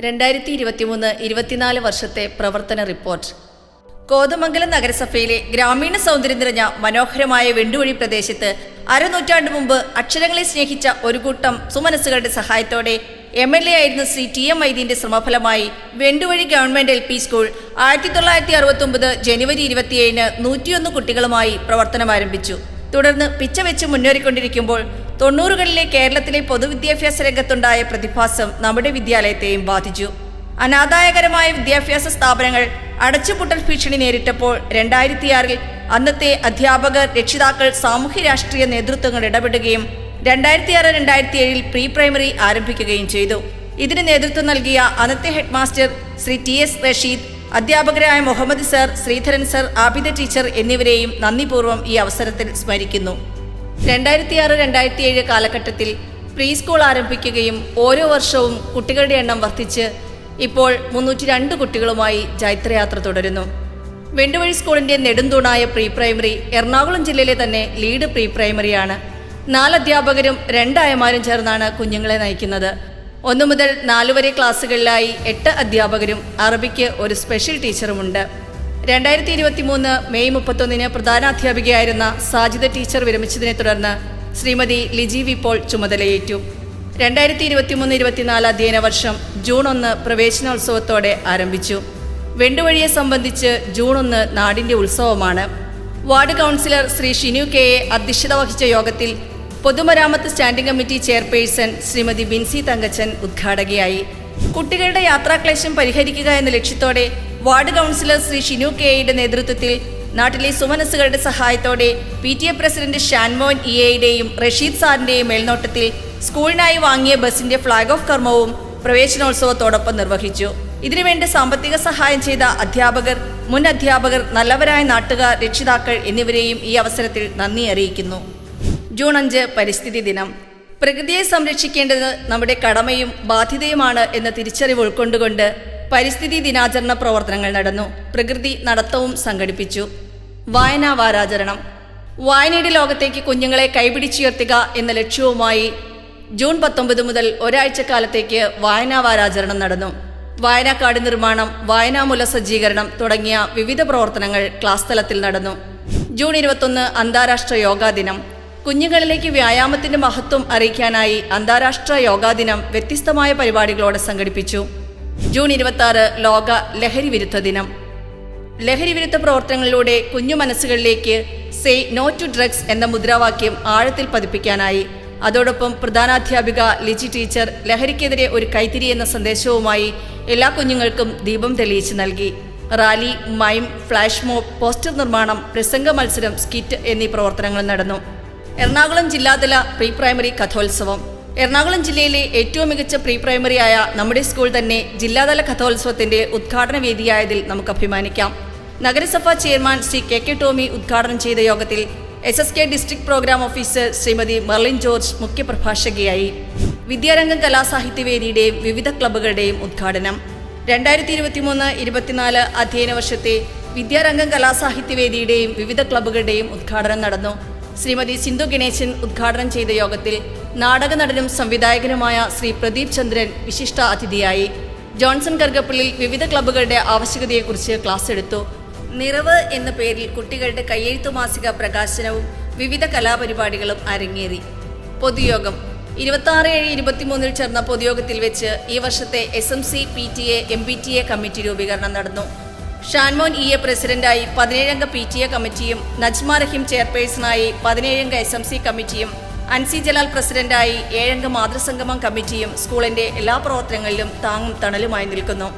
രണ്ടായിരത്തി ഇരുപത്തിമൂന്ന് ഇരുപത്തിനാല് വർഷത്തെ പ്രവർത്തന റിപ്പോർട്ട്. കോതമംഗലം നഗരസഭയിലെ ഗ്രാമീണ സൗന്ദര്യം നിറഞ്ഞ മനോഹരമായ വെണ്ടുവഴി പ്രദേശത്ത് അരനൂറ്റാണ്ട് മുമ്പ് അക്ഷരങ്ങളെ സ്നേഹിച്ച ഒരു കൂട്ടം സുമനസ്സുകളുടെ സഹായത്തോടെ എം എൽ എ ആയിരുന്ന ശ്രീ ടി എം മൈദീന്റെ ശ്രമഫലമായി Venduvazhi government L P school ആയിരത്തി തൊള്ളായിരത്തി അറുപത്തി ഒമ്പത് ജനുവരി ഇരുപത്തിയേഴിന് നൂറ്റിയൊന്ന് കുട്ടികളുമായി പ്രവർത്തനം ആരംഭിച്ചു തുടർന്ന് പിച്ച വെച്ച് മുന്നേറിക്കൊണ്ടിരിക്കുമ്പോൾ തൊണ്ണൂറുകളിലെ കേരളത്തിലെ പൊതുവിദ്യാഭ്യാസ രംഗത്തുണ്ടായ പ്രതിഭാസം നമ്മുടെ വിദ്യാലയത്തെയും ബാധിച്ചു. അനാദായകരമായ വിദ്യാഭ്യാസ സ്ഥാപനങ്ങൾ അടച്ചുപൂട്ടൽ ഭീഷണി നേരിട്ടപ്പോൾ രണ്ടായിരത്തിയാറിൽ അന്നത്തെ അധ്യാപകർ രക്ഷിതാക്കൾ സാമൂഹ്യ രാഷ്ട്രീയ നേതൃത്വങ്ങൾ ഇടപെടുകയും രണ്ടായിരത്തിയാറ് രണ്ടായിരത്തി ഏഴിൽ പ്രീ പ്രൈമറി ആരംഭിക്കുകയും ചെയ്തു. ഇതിന് നേതൃത്വം നൽകിയ അന്നത്തെ headmaster Shri T S Rasheed അധ്യാപകരായ Muhammad sir Sreedharan sir Abida teacher എന്നിവരെയും നന്ദിപൂർവം ഈ അവസരത്തിൽ സ്മരിക്കുന്നു. രണ്ടായിരത്തി ആറ് രണ്ടായിരത്തി ഏഴ് കാലഘട്ടത്തിൽ പ്രീ സ്കൂൾ ആരംഭിക്കുകയും ഓരോ വർഷവും കുട്ടികളുടെ എണ്ണം വർദ്ധിച്ച് ഇപ്പോൾ മുന്നൂറ്റി രണ്ട് കുട്ടികളുമായി ജൈത്രയാത്ര തുടരുന്നു. വെണ്ടുവഴി സ്കൂളിന്റെ നെടുന്തൂണായ പ്രീ പ്രൈമറി എറണാകുളം ജില്ലയിലെ തന്നെ ലീഡ് പ്രീ പ്രൈമറിയാണ് നാല് അധ്യാപകരും രണ്ടായമാരും ചേർന്നാണ് കുഞ്ഞുങ്ങളെ നയിക്കുന്നത്. ഒന്നു മുതൽ നാലുവരെ ക്ലാസ്സുകളിലായി എട്ട് അധ്യാപകരും അറബിക്ക് ഒരു സ്പെഷ്യൽ ടീച്ചറുമുണ്ട്. രണ്ടായിരത്തി ഇരുപത്തി മൂന്ന് മെയ് മുപ്പത്തൊന്നിന് പ്രധാനാധ്യാപികയായിരുന്ന സാജിദ ടീച്ചർ വിരമിച്ചതിനെ തുടർന്ന് ശ്രീമതി ലിജി വി പോൾ ചുമതലയേറ്റു. രണ്ടായിരത്തി ഇരുപത്തിമൂന്ന് ഇരുപത്തിനാല് അധ്യയന വർഷം ജൂൺ ഒന്ന് പ്രവേശനോത്സവത്തോടെ ആരംഭിച്ചു. വെണ്ടുവഴിയെ സംബന്ധിച്ച് ജൂൺ ഒന്ന് നാടിന്റെ ഉത്സവമാണ്. Ward councillor Shri Shinu K A അധ്യക്ഷത വഹിച്ച യോഗത്തിൽ പൊതുമരാമത്ത് standing committee chairperson Shrimati Binsy Thankachan ഉദ്ഘാടകയായി. കുട്ടികളുടെ യാത്രാക്ലേശം പരിഹരിക്കുക എന്ന ലക്ഷ്യത്തോടെ വാർഡ് കൗൺസിലർ ശ്രീ ഷിനു കെയുടെ നേതൃത്വത്തിൽ നാട്ടിലെ സുമനസ്സുകളുടെ സഹായത്തോടെ P T A president Shanmon E Rasheed സാറിന്റെയും മേൽനോട്ടത്തിൽ സ്കൂളിനായി വാങ്ങിയ ബസിന്റെ ഫ്ളാഗ് ഓഫ് കർമ്മവും പ്രവേശനോത്സവത്തോടൊപ്പം നിർവഹിച്ചു. ഇതിനുവേണ്ടി സാമ്പത്തിക സഹായം ചെയ്ത അധ്യാപകർ മുൻ അധ്യാപകർ നല്ലവരായ നാട്ടുകാർ രക്ഷിതാക്കൾ എന്നിവരെയും ഈ അവസരത്തിൽ നന്ദി അറിയിക്കുന്നു. ജൂൺ അഞ്ച് പരിസ്ഥിതി ദിനം. പ്രകൃതിയെ സംരക്ഷിക്കേണ്ടത് നമ്മുടെ കടമയും ബാധ്യതയുമാണ് എന്ന തിരിച്ചറിവ് ഉൾക്കൊണ്ടുകൊണ്ട് പരിസ്ഥിതി ദിനാചരണ പ്രവർത്തനങ്ങൾ നടന്നു. പ്രകൃതി നടത്തവും സംഘടിപ്പിച്ചു. വായനാ വാരാചരണം വായനയുടെ ലോകത്തേക്ക് കുഞ്ഞുങ്ങളെ കൈപിടിച്ചുയർത്തുക എന്ന ലക്ഷ്യവുമായി ജൂൺ പത്തൊമ്പത് മുതൽ ഒരാഴ്ചക്കാലത്തേക്ക് വായനാ വാരാചരണം നടന്നു. വായനാക്കാട് നിർമ്മാണം വായനാമൂല സജ്ജീകരണം തുടങ്ങിയ വിവിധ പ്രവർത്തനങ്ങൾ ക്ലാസ് തലത്തിൽ നടന്നു. ജൂൺ ഇരുപത്തൊന്ന് അന്താരാഷ്ട്ര യോഗാ ദിനം. കുഞ്ഞുങ്ങളിലേക്ക് വ്യായാമത്തിന്റെ മഹത്വം അറിയിക്കാനായി അന്താരാഷ്ട്ര യോഗാ ദിനം വ്യത്യസ്തമായ പരിപാടികളോടെ സംഘടിപ്പിച്ചു. ജൂൺ ഇരുപത്തി ലോക ലഹരി വിരുദ്ധ ദിനം. ലഹരി വിരുദ്ധ പ്രവർത്തനങ്ങളിലൂടെ കുഞ്ഞു മനസ്സുകളിലേക്ക് സേ നോ ടു ഡ്രഗ്സ് എന്ന മുദ്രാവാക്യം ആഴത്തിൽ പതിപ്പിക്കാനായി. അതോടൊപ്പം പ്രധാനാധ്യാപിക ലിജി ടീച്ചർ ലഹരിക്കെതിരെ ഒരു കൈത്തിരി എന്ന സന്ദേശവുമായി എല്ലാ കുഞ്ഞുങ്ങൾക്കും ദീപം തെളിയിച്ച് നൽകി. Rally mime flash mob poster നിർമ്മാണം പ്രസംഗ മത്സരം സ്കിറ്റ് എന്നീ പ്രവർത്തനങ്ങൾ നടന്നു. എറണാകുളം ജില്ലാതല പ്രീ പ്രൈമറി കഥോത്സവം എറണാകുളം ജില്ലയിലെ ഏറ്റവും മികച്ച പ്രീ പ്രൈമറിയായ നമ്മുടെ സ്കൂൾ തന്നെ ജില്ലാതല കഥോത്സവത്തിന്റെ ഉദ്ഘാടന വേദിയായതിൽ നമുക്ക് അഭിമാനിക്കാം. നഗരസഭാ chairman Shri K K Tomy ഉദ്ഘാടനം ചെയ്ത യോഗത്തിൽ S S K district programme officer Shrimati Merlin George മുഖ്യപ്രഭാഷകയായി. വിദ്യാരംഗം കലാസാഹിത്യവേദിയുടെയും വിവിധ ക്ലബ്ബുകളുടെയും ഉദ്ഘാടനം. രണ്ടായിരത്തി ഇരുപത്തിമൂന്ന് ഇരുപത്തിനാല് അധ്യയന വർഷത്തെ വിദ്യാരംഗം കലാസാഹിത്യവേദിയുടെയും വിവിധ ക്ലബ്ബുകളുടെയും ഉദ്ഘാടനം നടന്നു. ശ്രീമതി സിന്ധു ഗണേശൻ ഉദ്ഘാടനം ചെയ്ത യോഗത്തിൽ നാടക നടനും സംവിധായകനുമായ ശ്രീ പ്രദീപ് ചന്ദ്രൻ വിശിഷ്ട അതിഥിയായി. ജോൺസൺ കർഗപ്പള്ളിൽ വിവിധ ക്ലബ്ബുകളുടെ ആവശ്യകതയെക്കുറിച്ച് ക്ലാസ് എടുത്തു. നിറവ് എന്ന പേരിൽ കുട്ടികളുടെ കയ്യെഴുത്തു മാസിക പ്രകാശനവും വിവിധ കലാപരിപാടികളും അരങ്ങേറി. പൊതുയോഗം. ഇരുപത്തി ആറ് ഏഴ് ഇരുപത്തിമൂന്നിൽ ചേർന്ന പൊതുയോഗത്തിൽ വെച്ച് ഈ വർഷത്തെ S M C P T A M P T A committee രൂപീകരണം നടന്നു. ഷാൻമോൻ ഇ എ പ്രസിഡന്റായി പതിനേഴംഗ പി ടി എ കമ്മിറ്റിയും നജ്മ റഹീം ചെയർപേഴ്സണായി പതിനേഴംഗ എസ് എം സി കമ്മിറ്റിയും അൻസി ജലാൽ പ്രസിഡന്റായി ഏഴംഗ മാതൃസംഗമം കമ്മിറ്റിയും സ്കൂളിന്റെ എല്ലാ പ്രവർത്തനങ്ങളിലും താങ്ങും തണലുമായി നിൽക്കുന്നു.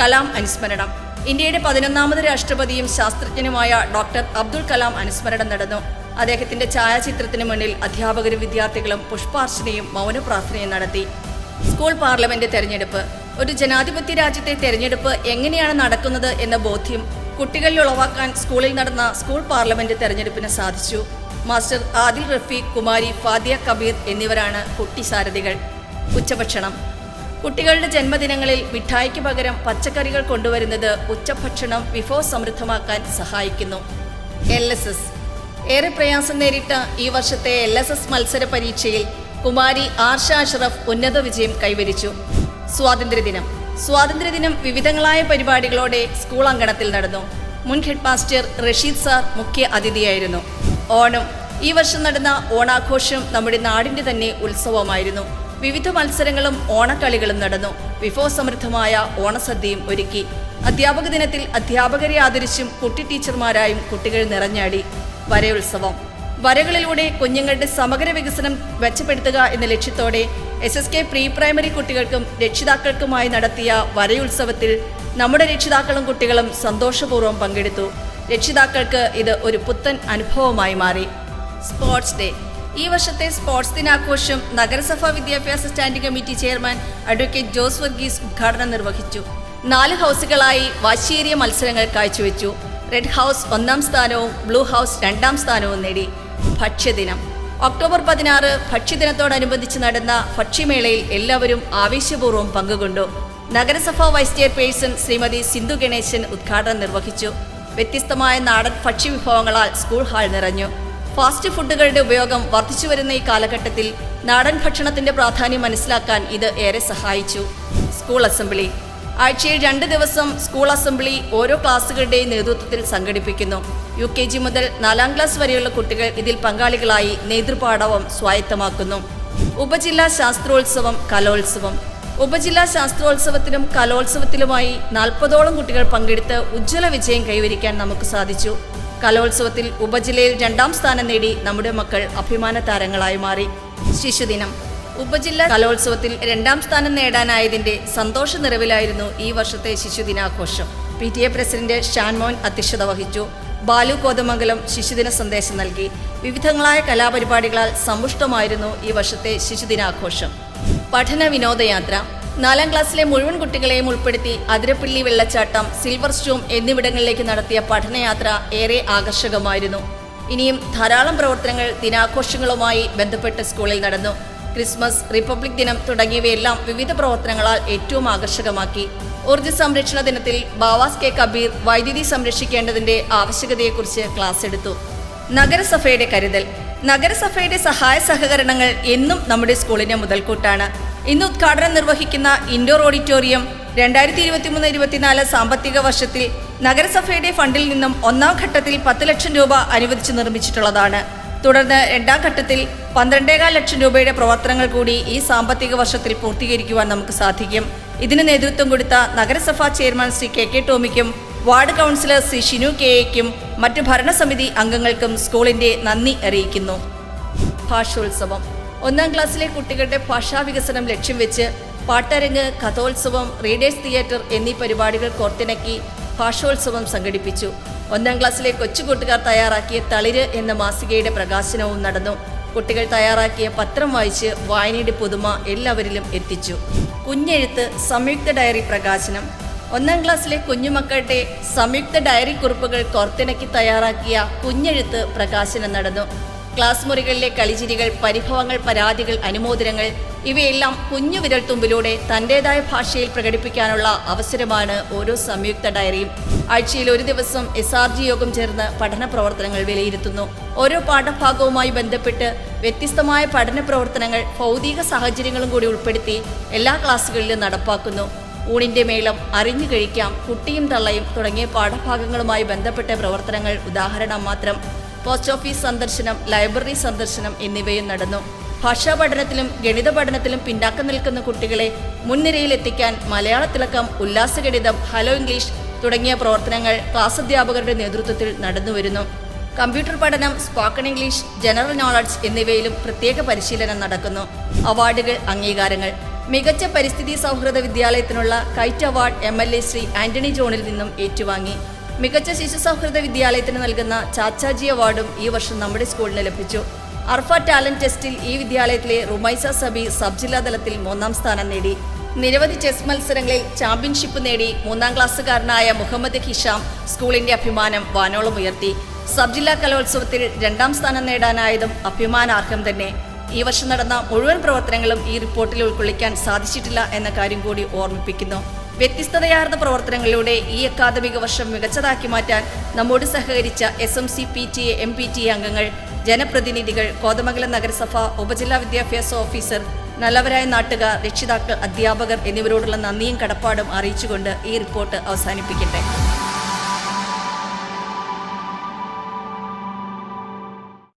കലാം അനുസ്മരണം. ഇന്ത്യയുടെ പതിനൊന്നാമത് രാഷ്ട്രപതിയും ശാസ്ത്രജ്ഞനുമായ ഡോക്ടർ അബ്ദുൾ കലാം അനുസ്മരണം നടന്നു. അദ്ദേഹത്തിന്റെ ഛായാചിത്രത്തിന് മുന്നിൽ അധ്യാപകരും വിദ്യാർത്ഥികളും പുഷ്പാർച്ചനയും മൗനപ്രാർത്ഥനയും നടത്തി. സ്കൂൾ പാർലമെന്റ് തെരഞ്ഞെടുപ്പ്. ഒരു ജനാധിപത്യ രാജ്യത്തെ തെരഞ്ഞെടുപ്പ് എങ്ങനെയാണ് നടക്കുന്നത് എന്ന ബോധ്യം കുട്ടികളിൽ ഉളവാക്കാൻ സ്കൂളിൽ നടന്ന സ്കൂൾ പാർലമെന്റ് തെരഞ്ഞെടുപ്പിന് സാധിച്ചു. മാസ്റ്റർ ആദിൽ റഫീഖ് കുമാരി ഫാദിയ കബീർ എന്നിവരാണ് കുട്ടി സാരഥികൾ ഉച്ചഭക്ഷണം. കുട്ടികളുടെ ജന്മദിനങ്ങളിൽ മിഠായിക്ക് പകരം പച്ചക്കറികൾ കൊണ്ടുവരുന്നത് ഉച്ചഭക്ഷണം വിഭവ സമൃദ്ധമാക്കാൻ സഹായിക്കുന്നു. എൽ എസ് എസ് ഏറെ പ്രയാസം നേരിട്ട ഈ വർഷത്തെ എൽ എസ് എസ് മത്സര പരീക്ഷയിൽ കുമാരി ആർഷ അഷ്റഫ് ഉന്നത വിജയം കൈവരിച്ചു. സ്വാതന്ത്ര്യദിനം. സ്വാതന്ത്ര്യദിനം വിവിധങ്ങളായ പരിപാടികളോടെ സ്കൂൾ അങ്കണത്തിൽ നടന്നു. മുൻ ഹെഡ് മാസ്റ്റർ റഷീദ് സാർ മുഖ്യ അതിഥിയായിരുന്നു. ഓണം. ഈ വർഷം നടന്ന ഓണാഘോഷം നമ്മുടെ നാടിന്റെ തന്നെ ഉത്സവമായിരുന്നു. വിവിധ മത്സരങ്ങളും ഓണക്കളികളും നടന്നു. വിഭവസമൃദ്ധമായ ഓണസദ്യയും ഒരുക്കി. അധ്യാപക ദിനത്തിൽ അധ്യാപകരെ ആദരിച്ചും കുട്ടി ടീച്ചർമാരായും കുട്ടികൾ നിറഞ്ഞാടി. വരയുത്സവം വരകളിലൂടെ കുഞ്ഞുങ്ങളുടെ സമഗ്ര വികസനം മെച്ചപ്പെടുത്തുക എന്ന ലക്ഷ്യത്തോടെ S S K pre primary കുട്ടികൾക്കും രക്ഷിതാക്കൾക്കുമായി നടത്തിയ വരയുത്സവത്തിൽ നമ്മുടെ രക്ഷിതാക്കളും കുട്ടികളും സന്തോഷപൂർവം പങ്കെടുത്തു. രക്ഷിതാക്കൾക്ക് ഇത് ഒരു പുത്തൻ അനുഭവമായി മാറി. Sports day. ഈ വർഷത്തെ സ്പോർട്സ് ദിനാഘോഷം നഗരസഭാ വിദ്യാഭ്യാസ standing committee chairman advocate Jose Varghese ഉദ്ഘാടനം നിർവഹിച്ചു. നാല് ഹൗസുകളായി വാശിയേറിയ മത്സരങ്ങൾ കാഴ്ചവെച്ചു. റെഡ് ഹൗസ് ഒന്നാം സ്ഥാനവും ബ്ലൂ ഹൗസ് രണ്ടാം സ്ഥാനവും നേടി. ഭക്ഷ്യദിനം. ഒക്ടോബർ പതിനാറ് ഭക്ഷ്യദിനത്തോടനുബന്ധിച്ച് നടന്ന ഭക്ഷ്യമേളയിൽ എല്ലാവരും ആവേശപൂർവം പങ്കുകൊണ്ടു. നഗരസഭാ വൈസ് ചെയർപേഴ്സൺ ശ്രീമതി സിന്ധു ഗണേശൻ ഉദ്ഘാടനം നിർവഹിച്ചു. വ്യത്യസ്തമായ നാടൻ ഭക്ഷ്യവിഭവങ്ങളാൽ സ്കൂൾ ഹാൾ നിറഞ്ഞു. ഫാസ്റ്റ് ഫുഡുകളുടെ ഉപയോഗം വർദ്ധിച്ചു വരുന്ന ഈ കാലഘട്ടത്തിൽ നാടൻ ഭക്ഷണത്തിന്റെ പ്രാധാന്യം മനസ്സിലാക്കാൻ ഇത് ഏറെ സഹായിച്ചു. School assembly. ആഴ്ചയിൽ രണ്ട് ദിവസം സ്കൂൾ അസംബ്ലി ഓരോ ക്ലാസ്സുകളുടെയും നേതൃത്വത്തിൽ സംഘടിപ്പിക്കുന്നു. യു കെ ജി മുതൽ നാലാം ക്ലാസ് വരെയുള്ള കുട്ടികൾ ഇതിൽ പങ്കാളികളായി നേതൃപാഠവും സ്വായത്തമാക്കുന്നു. ഉപജില്ലാ ശാസ്ത്രോത്സവം കലോത്സവം ഉപജില്ലാ ശാസ്ത്രോത്സവത്തിലും കലോത്സവത്തിലുമായി നാൽപ്പതോളം കുട്ടികൾ പങ്കെടുത്ത് ഉജ്ജ്വല വിജയം കൈവരിക്കാൻ നമുക്ക് സാധിച്ചു. കലോത്സവത്തിൽ ഉപജില്ലയിൽ രണ്ടാം സ്ഥാനം നേടി നമ്മുടെ മക്കൾ അഭിമാന താരങ്ങളായി മാറി. ശിശുദിനം. ഉപജില്ലാ കലോത്സവത്തിൽ രണ്ടാം സ്ഥാനം നേടാനായതിന്റെ സന്തോഷ നിറവിലായിരുന്നു ഈ വർഷത്തെ ശിശുദിനാഘോഷം. P T A president Shanmon അധ്യക്ഷത വഹിച്ചു. ബാലു കോതമംഗലം ശിശുദിന സന്ദേശം നൽകി. വിവിധങ്ങളായ കലാപരിപാടികളാൽ സമ്പുഷ്ടമായിരുന്നു ഈ വർഷത്തെ ശിശുദിനാഘോഷം. പഠന വിനോദയാത്ര. നാലാം ക്ലാസ്സിലെ മുഴുവൻ കുട്ടികളെയും ഉൾപ്പെടുത്തി അതിരപ്പിള്ളി വെള്ളച്ചാട്ടം സിൽവർ സ്റ്റോം എന്നിവിടങ്ങളിലേക്ക് നടത്തിയ പഠനയാത്ര ഏറെ ആകർഷകമായിരുന്നു. ഇനിയും ധാരാളം പ്രവർത്തനങ്ങൾ ദിനാഘോഷങ്ങളുമായി ബന്ധപ്പെട്ട് സ്കൂളിൽ നടന്നു. ക്രിസ്മസ് റിപ്പബ്ലിക് ദിനം തുടങ്ങിയവയെല്ലാം വിവിധ പ്രവർത്തനങ്ങളാൽ ഏറ്റവും ആകർഷകമാക്കി. ഊർജ സംരക്ഷണ ദിനത്തിൽ ബാവാസ് കെ കബീർ വൈദ്യുതി സംരക്ഷിക്കേണ്ടതിന്റെ ആവശ്യകതയെക്കുറിച്ച് ക്ലാസ് എടുത്തു. നഗരസഭയുടെ കരുതൽ. നഗരസഭയുടെ സഹായ സഹകരണങ്ങൾ എന്നും നമ്മുടെ സ്കൂളിന്റെ മുതൽക്കൂട്ടാണ്. ഇന്ന് ഉദ്ഘാടനം നിർവഹിക്കുന്ന ഇൻഡോർ ഓഡിറ്റോറിയം രണ്ടായിരത്തി ഇരുപത്തിമൂന്ന് ഇരുപത്തിനാല് സാമ്പത്തിക വർഷത്തിൽ നഗരസഭയുടെ ഫണ്ടിൽ നിന്നും ഒന്നാം ഘട്ടത്തിൽ പത്ത് ലക്ഷം രൂപ അനുവദിച്ച് നിർമ്മിച്ചിട്ടുള്ളതാണ്. തുടർന്ന് രണ്ടാം ഘട്ടത്തിൽ പന്ത്രണ്ടേകാൽ ലക്ഷം രൂപയുടെ പ്രവർത്തനങ്ങൾ കൂടി ഈ സാമ്പത്തിക വർഷത്തിൽ പൂർത്തീകരിക്കുവാൻ നമുക്ക് സാധിക്കും. ഇതിന് നേതൃത്വം കൊടുത്ത നഗരസഭാ chairman Shri K K ടോമിക്കും ward councillor C Shinu K എക്കും മറ്റ് ഭരണസമിതി അംഗങ്ങൾക്കും സ്കൂളിന്റെ നന്ദി അറിയിക്കുന്നു. ഭാഷോത്സവം. ഒന്നാം ക്ലാസ്സിലെ കുട്ടികളുടെ ഭാഷാ വികസനം ലക്ഷ്യം വെച്ച് പാട്ടരങ്ങ് കഥോത്സവം റീഡേഴ്സ് തിയേറ്റർ എന്നീ പരിപാടികൾ കോർത്തിണക്കി ഭാഷോത്സവം സംഘടിപ്പിച്ചു. ഒന്നാം ക്ലാസ്സിലെ കൊച്ചു കൂട്ടുകാർ തയ്യാറാക്കിയ തളിര് എന്ന മാസികയുടെ പ്രകാശനവും നടന്നു. കുട്ടികൾ തയ്യാറാക്കിയ പത്രം വായിച്ച് വായനയുടെ പുതുമ എല്ലാവരിലും എത്തിച്ചു. കുഞ്ഞെഴുത്ത് സംയുക്ത ഡയറി പ്രകാശനം. ഒന്നാം ക്ലാസ്സിലെ കുഞ്ഞുമക്കളുടെ സംയുക്ത ഡയറി കുറിപ്പുകൾ കോർത്തിണക്കി തയ്യാറാക്കിയ കുഞ്ഞെഴുത്ത് പ്രകാശനം നടന്നു. ക്ലാസ് മുറികളിലെ കളിചിരികൾ പരിഭവങ്ങൾ പരാതികൾ അനുമോദനങ്ങൾ ഇവയെല്ലാം കുഞ്ഞു വിരൽത്തുമ്പിലൂടെ തന്റെതായ ഭാഷയിൽ പ്രകടിപ്പിക്കാനുള്ള അവസരമാണ് ഓരോ സംയുക്ത ഡയറിയും. ആഴ്ചയിൽ ഒരു ദിവസം എസ് ആർ ജി യോഗം ചേർന്ന് പഠന പ്രവർത്തനങ്ങൾ വിലയിരുത്തുന്നു. ഓരോ പാഠഭാഗവുമായി ബന്ധപ്പെട്ട് വ്യത്യസ്തമായ പഠന പ്രവർത്തനങ്ങൾ ഭൗതിക സാഹചര്യങ്ങളും കൂടി ഉൾപ്പെടുത്തി എല്ലാ ക്ലാസ്സുകളിലും നടപ്പാക്കുന്നു. ഊണിന്റെ മേളം അറിഞ്ഞു കഴിക്കാം കുട്ടിയും തള്ളയും തുടങ്ങിയ പാഠഭാഗങ്ങളുമായി ബന്ധപ്പെട്ട പ്രവർത്തനങ്ങൾ ഉദാഹരണം മാത്രം. പോസ്റ്റ് ഓഫീസ് സന്ദർശനം ലൈബ്രറി സന്ദർശനം എന്നിവയും നടന്നു. ഭാഷാ പഠനത്തിലും ഗണിത പഠനത്തിലും പിന്നാക്കം നിൽക്കുന്ന കുട്ടികളെ മുൻനിരയിലെത്തിക്കാൻ മലയാളത്തിളക്കം മലയാള തിളക്കം ഉല്ലാസഗണിതം ഹലോ ഇംഗ്ലീഷ് തുടങ്ങിയ പ്രവർത്തനങ്ങൾ ക്ലാസ് അധ്യാപകരുടെ നേതൃത്വത്തിൽ നടന്നുവരുന്നു കമ്പ്യൂട്ടർ പഠനം സ്പോക്കൺ ഇംഗ്ലീഷ് ജനറൽ നോളജ് എന്നിവയിലും പ്രത്യേക പരിശീലനം നടക്കുന്നു. അവാർഡുകൾ അംഗീകാരങ്ങൾ. മികച്ച പരിസ്ഥിതി സൗഹൃദ വിദ്യാലയത്തിനുള്ള KITE award M L A Shri Antony ജോണിൽ നിന്നും ഏറ്റുവാങ്ങി. മികച്ച ശിശു സൗഹൃദ വിദ്യാലയത്തിന് നൽകുന്ന ചാച്ചാജി അവാർഡും ഈ വർഷം നമ്മുടെ സ്കൂളിന് ലഭിച്ചു. അർഫ ടാലന്റ് ടെസ്റ്റിൽ ഈ വിദ്യാലയത്തിലെ റുമൈസ സബി സബ് ജില്ലാ തലത്തിൽ മൂന്നാം സ്ഥാനം നേടി. നിരവധി ചെസ് മത്സരങ്ങളിൽ ചാമ്പ്യൻഷിപ്പ് നേടി മൂന്നാം ക്ലാസ്സുകാരനായ മുഹമ്മദ് ഹിഷാം സ്കൂളിന്റെ അഭിമാനം വാനോളം ഉയർത്തി. സബ് ജില്ലാ കലോത്സവത്തിൽ രണ്ടാം സ്ഥാനം നേടാനായതും അഭിമാനാർഹം തന്നെ. ഈ വർഷം നടന്ന മുഴുവൻ പ്രവർത്തനങ്ങളും ഈ റിപ്പോർട്ടിൽ ഉൾക്കൊള്ളിക്കാൻ സാധിച്ചിട്ടില്ല എന്ന കാര്യം കൂടി ഓർമ്മിപ്പിക്കുന്നു. വ്യത്യസ്തതയാർന്ന പ്രവർത്തനങ്ങളിലൂടെ ഈ അക്കാദമിക വർഷം മികച്ചതാക്കി മാറ്റാൻ നമ്മോട് സഹകരിച്ച S M C P T A M P T അംഗങ്ങൾ ജനപ്രതിനിധികൾ കോതമംഗലം നഗരസഭ ഉപജില്ലാ വിദ്യാഭ്യാസ ഓഫീസർ നല്ലവരായ നാട്ടുകാർ രക്ഷിതാക്കൾ അധ്യാപകർ എന്നിവരോടുള്ള നന്ദിയും കടപ്പാടും അറിയിച്ചുകൊണ്ട് ഈ റിപ്പോർട്ട് അവസാനിപ്പിക്കട്ടെ.